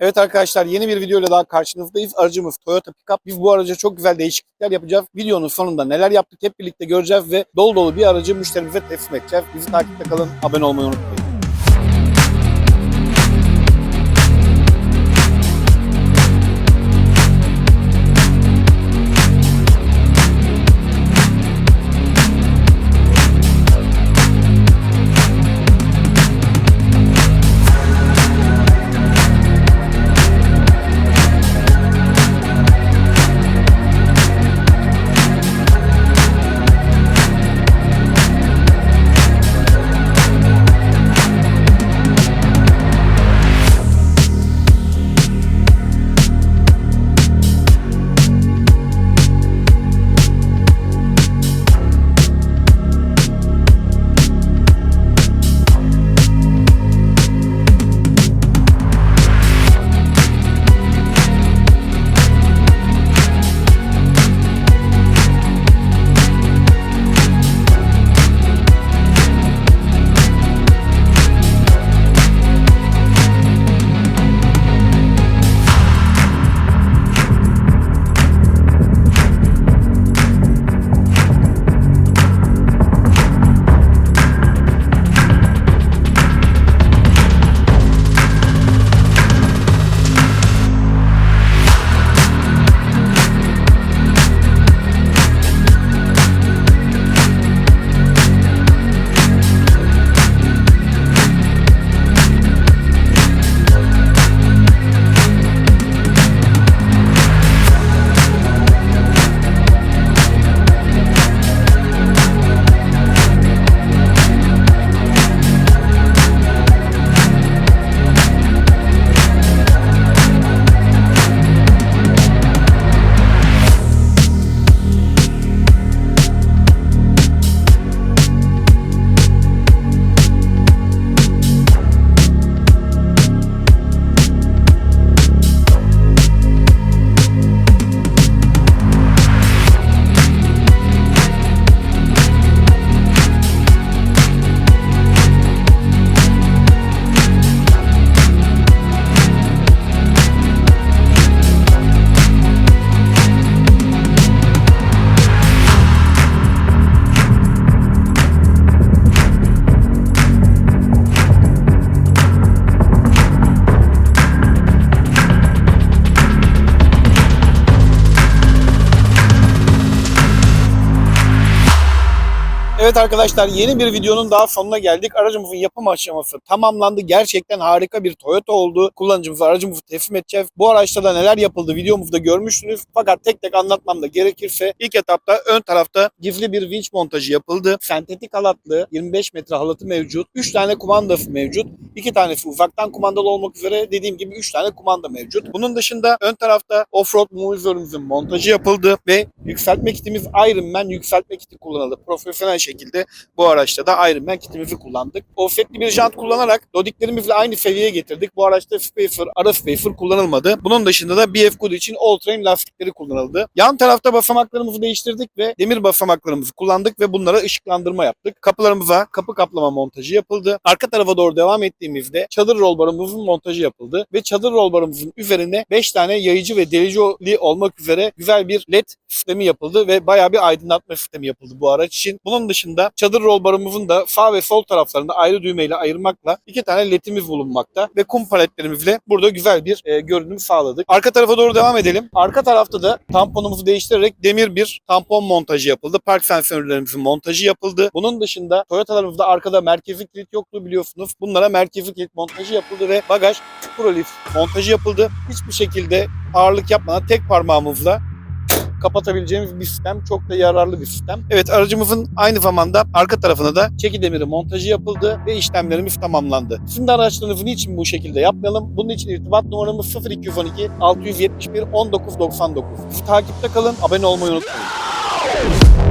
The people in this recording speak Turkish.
Evet arkadaşlar yeni bir videoyla daha karşınızdayız. Aracımız Toyota Pickup. Biz bu araca çok güzel değişiklikler yapacağız. Videonun sonunda neler yaptık hep birlikte göreceğiz ve dolu dolu bir aracı müşterimize teslim edeceğiz. Bizi takipte kalın, abone olmayı unutmayın. Evet arkadaşlar yeni bir videonun daha sonuna geldik. Aracımızın yapım aşaması tamamlandı. Gerçekten harika bir Toyota oldu. Kullanıcımıza aracımızı teslim edeceğiz. Bu araçta da neler yapıldı videomuzda görmüşsünüz. Fakat tek tek anlatmam da gerekirse ilk etapta ön tarafta gizli bir vinç montajı yapıldı. Sentetik halatlı 25 metre halatı mevcut. 3 tane kumandası mevcut. 2 tanesi uzaktan kumandalı olmak üzere dediğim gibi 3 tane kumanda mevcut. Bunun dışında ön tarafta offroad movizörümüzün montajı yapıldı ve yükseltme kitimiz Ironman yükseltme kiti kullanıldı. Profesyonel şekilde bu araçta da Ironman kitimizi kullandık. Offsetli bir jant kullanarak dodiklerimizle aynı seviyeye getirdik. Bu araçta spacer, ara spacer kullanılmadı. Bunun dışında da BF Good için all terrain lastikleri kullanıldı. Yan tarafta basamaklarımızı değiştirdik ve demir basamaklarımızı kullandık ve bunlara ışıklandırma yaptık. Kapılarımıza kapı kaplama montajı yapıldı. Arka tarafa doğru devam ettiğimizde çadır rolbarımızın montajı yapıldı ve çadır rolbarımızın üzerine 5 tane yayıcı ve deliceli olmak üzere güzel bir led sistemi yapıldı ve bayağı bir aydınlatma sistemi yapıldı bu araç için. Bunun dışında çadır rolbarımızın da sağ ve sol taraflarında ayrı düğmeyle ayırmakla iki tane ledimiz bulunmakta ve kum paletlerimizle burada güzel bir e, görünüm sağladık. Arka tarafa doğru devam edelim. Arka tarafta da tamponumuzu değiştirerek demir bir tampon montajı yapıldı. Park sensörlerimizin montajı yapıldı. Bunun dışında Toyota'larımızda arkada merkezi kilit yoktu biliyorsunuz. Bunlara merkezi kilit montajı yapıldı ve bagaj Prolift montajı yapıldı. Hiçbir şekilde ağırlık yapmadan tek parmağımızla kapatabileceğimiz bir sistem. Çok da yararlı bir sistem. Evet aracımızın aynı zamanda arka tarafına da çeki demiri montajı yapıldı ve işlemlerimiz tamamlandı. Sizin de araçlarınızı niçin bu şekilde yapmayalım? Bunun için irtibat numaramız 0212 671 1999. Bizi takipte kalın, abone olmayı unutmayın.